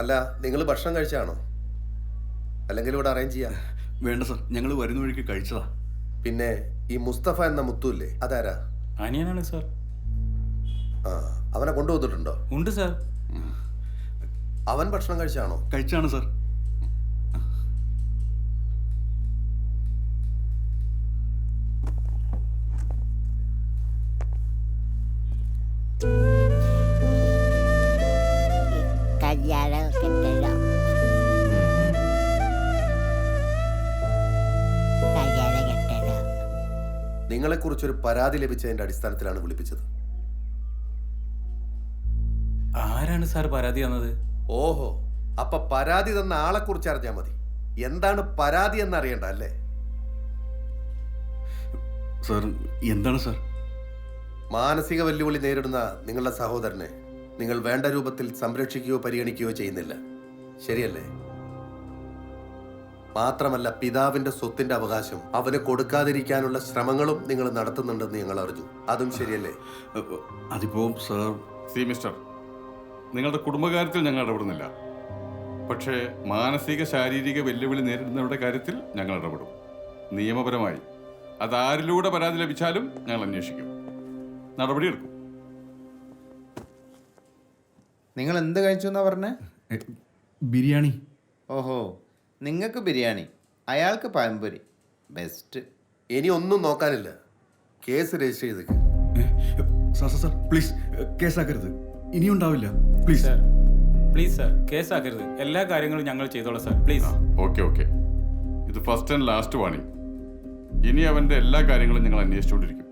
അല്ല നിങ്ങൾ ഭക്ഷണം കഴിച്ചാണോ? അല്ലെങ്കിൽ ഇവിടെ അറേഞ്ച് ചെയ്യാം. വേണ്ട സർ ഞങ്ങൾ വരുന്ന വഴിക്ക് കഴിച്ചതാ. പിന്നെ ഈ മുസ്തഫ എന്ന മുത്തുല്ലേ അതാരാ? അനിയനാണ് സാർ. ആ അവനെ കൊണ്ടുവന്നിട്ടുണ്ടോ? ഉണ്ട് സാർ. അവൻ ഭക്ഷണം കഴിച്ചാണോ? കഴിച്ചാണ് സർ. നിങ്ങളെക്കുറിച്ചൊരു പരാതി ലഭിച്ചതിന്റെ അടിസ്ഥാനത്തിലാണ് വിളിപ്പിച്ചത്. ആരാണ് സാർ പരാതി തന്നത്? ഓഹോ അപ്പൊ പരാതി തന്ന ആളെ കുറിച്ച് അറിഞ്ഞാൽ മതി. എന്താണ് പരാതി എന്ന് അറിയണ്ട അല്ലേ? സാർ എന്താണ് സർ? മാനസിക വെല്ലുവിളി നേരിടുന്ന നിങ്ങളുടെ സഹോദരനെ നിങ്ങൾ വേണ്ട രൂപത്തിൽ സംരക്ഷിക്കുകയോ പരിഗണിക്കുകയോ ചെയ്യുന്നില്ല. ശരിയല്ലേ? മാത്രമല്ല പിതാവിന്റെ സ്വത്തിന്റെ അവകാശം. അവന് കൊടുക്കാതിരിക്കാനുള്ള ശ്രമങ്ങളും നിങ്ങൾ നടത്തുന്നുണ്ടെന്ന് ഞങ്ങൾ അറിഞ്ഞു. അതും ശരിയല്ലേ? അതിപ്പോ സർ. C mister. നിങ്ങളുടെ കുടുംബകാര്യത്തിൽ ഞങ്ങൾ ഇടപെടുന്നില്ല. പക്ഷേ മാനസിക ശാരീരിക വെല്ലുവിളി നേരിടുന്നവരുടെ കാര്യത്തിൽ ഞങ്ങൾ ഇടപെടും. നിയമപരമായി. അതാരിലൂടെ പരാതി ലഭിച്ചാലും ഞങ്ങൾ അന്വേഷിക്കും. നടപടിയെടുക്കും. നിങ്ങൾ എന്ത് കഴിച്ചു എന്നാ പറഞ്ഞേ? ബിരിയാണി. ഓഹോ. നിങ്ങൾക്ക് ബിരിയാണി അയാൾക്ക് പഴംപൊരി. ബെസ്റ്റ് ഇനി ഒന്നും നോക്കാനില്ല. കേസ് രജിസ്റ്റർ ചെയ്തേക്ക് എ, സാർ സാർ സാർ പ്ലീസ് കേസാക്കരുത്. ഇനിയും ഉണ്ടാവില്ല. പ്ലീസ്. സാർ പ്ലീസ് സാർ കേസാക്കരുത്. എല്ലാ കാര്യങ്ങളും ഞങ്ങൾ ചെയ്തോളാം സാർ. പ്ലീസ്. Okay okay. ഇത് ഫസ്റ്റ് ആൻഡ് ലാസ്റ്റ് വാണിംഗ് ഇനി അവന്റെ എല്ലാ കാര്യങ്ങളും ഞങ്ങൾ അന്വേഷിച്ചുകൊണ്ടിരിക്കും.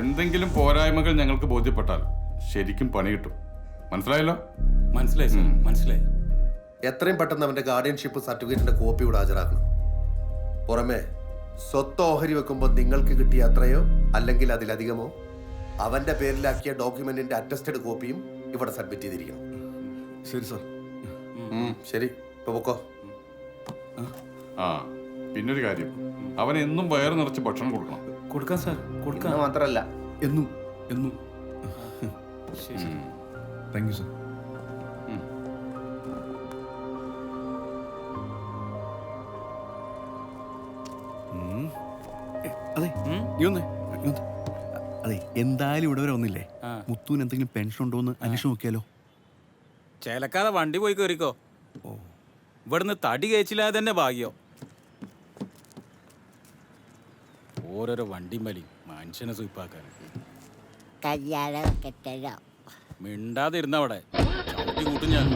എന്തെങ്കിലും പോരായ്മകൾ ഞങ്ങൾക്ക് ബോധ്യപ്പെട്ടാൽ ശരിക്കും പണി കിട്ടും. മനസ്സിലായല്ലോ? മനസ്സിലായി സാർ. മനസ്സിലായി. എത്രയും പെട്ടെന്ന് അവന്റെ ഗാർഡിയൻഷിപ്പ് സർട്ടിഫിക്കറ്റിന്റെ കോപ്പി ഇവിടെ ഹാജരാക്കണം. പുറമെ സ്വത്ത് ഓഹരി വെക്കുമ്പോൾ നിങ്ങൾക്ക് കിട്ടിയ അത്രയോ അല്ലെങ്കിൽ അതിലധികമോ? അവന്റെ പേരിലാക്കിയ ഡോക്യുമെന്റിന്റെ അറ്റസ്റ്റഡ് കോപ്പിയും ഇവിടെ സബ്മിറ്റ് ചെയ്തിരിക്കണം. ശരി സാർ. ശരി. ഇപ്പൊ പൊക്കോ. ആ പിന്നൊരു കാര്യം. അവൻ എന്നും വയറ് നിറച്ച് ഭക്ഷണം കൊടുക്കണം. കൊടുക്കാം സാർ. കൊടുക്കാൻ മാത്രല്ല മാത്രമല്ല. എന്നും എന്നും. ശരി താങ്ക് യു സാർ. അതെ? നീ വന്നേ നീ വന്നേ. അതെ എന്തായാലും ഇവിടെ വരെ ഒന്നില്ലേ ആ. മുത്തുവിന് എന്തെങ്കിലും പെൻഷൻ ഉണ്ടോ എന്ന് അന്വേഷിച്ച് നോക്കിയാലോ? ചേലക്കാതെ വണ്ടി പോയി കയറിക്കോ ഇവിടുന്ന് തടി കഴിച്ചില്ലാതെ തന്നെ ഭാഗ്യോ. ഓരോരോ വണ്ടി വലി മനുഷ്യനെ സുയിപ്പാക്കാൻ കല്യാണം കെട്ടലോ മിണ്ടാതിരുന്ന അവിടെ ചവിട്ടി കൂട്ടും ഞാൻ.